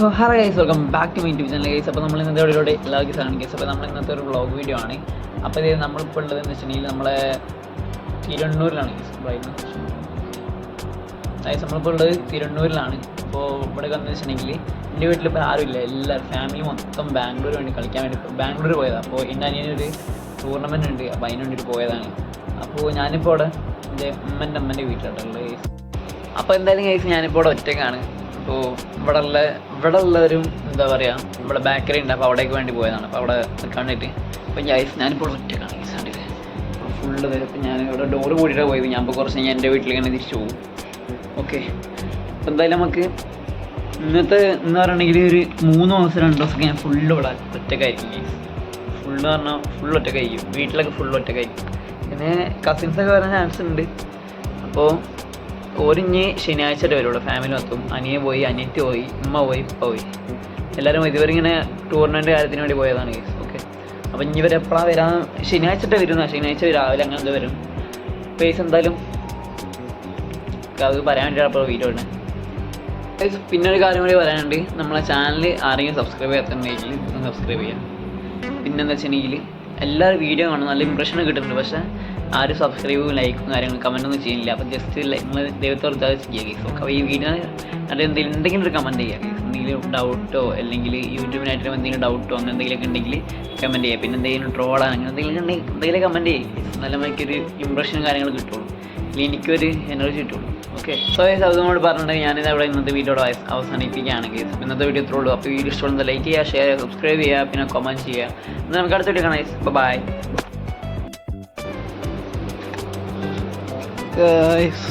So hello guys welcome back to my YouTube channel guys അപ്പോൾ നമ്മൾ ഇന്നത്തെ വീഡിയോയുടെ എല്ലാ ആണ് ഗൈസ് അപ്പോൾ നമ്മൾ ഇന്നത്തെ ഒരു വ്ളോഗ് വീഡിയോ ആണ്. അപ്പോൾ ഇത് നമ്മളിപ്പോൾ ഉള്ളത് എന്ന് വെച്ചിട്ടുണ്ടെങ്കിൽ നമ്മളെ തിരുവണ്ണൂരിലാണ് ഗൈസ് ഗൈസ് നമ്മളിപ്പോൾ ഉള്ളത് തിരുവണ്ണൂരിലാണ്. അപ്പോൾ ഇവിടെ വന്നു വെച്ചിട്ടുണ്ടെങ്കിൽ എന്റെ വീട്ടിലിപ്പോൾ ആരുമില്ല എല്ലാവരും ഫാമിലി മൊത്തം ബാംഗ്ലൂർ വേണ്ടി കളിക്കാൻ വേണ്ടി ബാംഗ്ലൂർ പോയതാണ് അപ്പോൾ എന്റെ അനിയനൊരു ടൂർണമെന്റ് ഉണ്ട്. അപ്പോൾ അതിന് വേണ്ടിയിട്ട് പോയതാണ്. അപ്പോൾ ഞാനിപ്പോൾ അവിടെ എന്റെ ഉമ്മന്റെ അമ്മന്റെ വീട്ടിലോട്ടുള്ളത് ഗൈസ് അപ്പോൾ എന്തായാലും ഗൈസ് ഞാനിപ്പോൾ ഇവിടെ ഒറ്റയ്ക്കാണ്. അപ്പോൾ ഇവിടെ ഉള്ള ഇവിടെ ഉള്ളവരും എന്താ പറയുക ഇവിടെ ബേക്കറി ഉണ്ട് അപ്പോൾ അവിടേക്ക് വേണ്ടി പോയതാണ്. അപ്പോൾ അവിടെ കണ്ടിട്ട് അപ്പോൾ ഞാൻ ഞാനിപ്പോൾ ഒറ്റയ്ക്കാണ് ഗൈസ് കണ്ടിട്ട് അപ്പോൾ ഫുള്ള് വരെ അപ്പോൾ ഞാൻ ഇവിടെ ഡോറ് കൂടിയിട്ടാണ് പോയത്. ഞാൻ ഇപ്പോൾ കുറച്ച് ഞാൻ എന്റെ വീട്ടിലേക്ക് തന്നെ തിരിച്ചു പോകും. ഓക്കെ അപ്പോൾ എന്തായാലും നമുക്ക് ഇന്നത്തെ എന്ന് പറയുകയാണെങ്കിൽ ഒരു മൂന്ന് മാസം രണ്ട് ദിവസമൊക്കെ ഞാൻ ഫുള്ള് ഇവിടെ ഒറ്റക്കായിരിക്കും ഫുള്ള് പറഞ്ഞാൽ ഫുൾ ഒറ്റക്കായിരിക്കും. വീട്ടിലൊക്കെ ഫുൾ ഒറ്റക്കായിരിക്കും. പിന്നെ കസിൻസൊക്കെ വരാൻ ചാൻസ് ഉണ്ട് അപ്പോൾ ഓരിഞ്ഞ് ശനിയാഴ്ച വരുള്ളൂ. ഫാമിലി മൊത്തം. അനിയ പോയി അനിയറ്റ് പോയി ഉമ്മ പോയി ഉപ്പ പോയി. എല്ലാവരും ഇതുവരെ ഇങ്ങനെ ടൂർണമെന്റ് കാര്യത്തിന് വേണ്ടി പോയതാണ് കേസ് ഓക്കെ അപ്പം ഇനി ഇവർ എപ്പോഴാണ് വരാൻ ശനിയാഴ്ച വരുന്ന ശനിയാഴ്ച രാവിലെ അങ്ങനെ എന്തോ വരും. പേസ് എന്തായാലും അത് പറയാൻ വേണ്ടി അപ്പോൾ വീഡിയോ Guys, പിന്നെ ഒരു കാര്യം കൂടി പറയാനുണ്ട്. നമ്മളെ ചാനൽ ആരെങ്കിലും സബ്സ്ക്രൈബ് ചെയ്യാത്തുണ്ടെങ്കിൽ സബ്സ്ക്രൈബ് ചെയ്യാം. പിന്നെന്താ വെച്ചിട്ടുണ്ടെങ്കിൽ എല്ലാവരും വീഡിയോ കാണും. നല്ല ഇമ്പ്രഷനൊക്കെ കിട്ടുന്നുണ്ട്. പക്ഷേ ആരും സബ്സ്ക്രൈബും ലൈക്കും കാര്യങ്ങളും കമന്റ് ഒന്നും ചെയ്യുന്നില്ല അപ്പോൾ ജസ്റ്റ് നിങ്ങൾ ദൈവത്തോട് ചെയ്യുക ഗീസ് അപ്പോൾ ഈ വീഡിയോ അത് എന്തെങ്കിലും എന്തെങ്കിലും ഒരു കമന്റ് ചെയ്യുക എന്തെങ്കിലും ഡൗട്ടോ അല്ലെങ്കിൽ യൂട്യൂബിനായിട്ട് എന്തെങ്കിലും ഡൗട്ടോ അങ്ങനെ എന്തെങ്കിലുമൊക്കെ ഉണ്ടെങ്കിൽ കമന്റ് ചെയ്യുക. പിന്നെ എന്തെങ്കിലും ട്രോളാണ് അങ്ങനെ എന്തെങ്കിലും ഉണ്ടെങ്കിൽ എന്തെങ്കിലും കമന്റ് ചെയ്യുക നല്ല എനിക്കൊരു ഇമ്പ്രഷനും കാര്യങ്ങളും കിട്ടുള്ളൂ. അല്ലെങ്കിൽ എനിക്കൊരു എനർജി കിട്ടുള്ളൂ. ഓക്കെ സോ ഗൈസ് അതുകൊണ്ട് പറഞ്ഞിട്ടുണ്ടെങ്കിൽ ഞാനിത് അവിടെ ഇന്നത്തെ വീഡിയോയുടെ അവസാനിപ്പിക്കുകയാണ് ഗൈസ് ഇന്നത്തെ വീഡിയോ ഇത്രയുള്ളൂ അപ്പോൾ വീഡിയോ ഇഷ്ടമുള്ള ലൈക്ക് ചെയ്യുക ഷെയർ ചെയ്യുക സബ്സ്ക്രൈബ് ചെയ്യുക പിന്നെ കമന്റ് ചെയ്യുക. എന്നാൽ നമുക്ക് അടുത്ത വീഡിയോ കാണാം ബൈ ഗൈസ്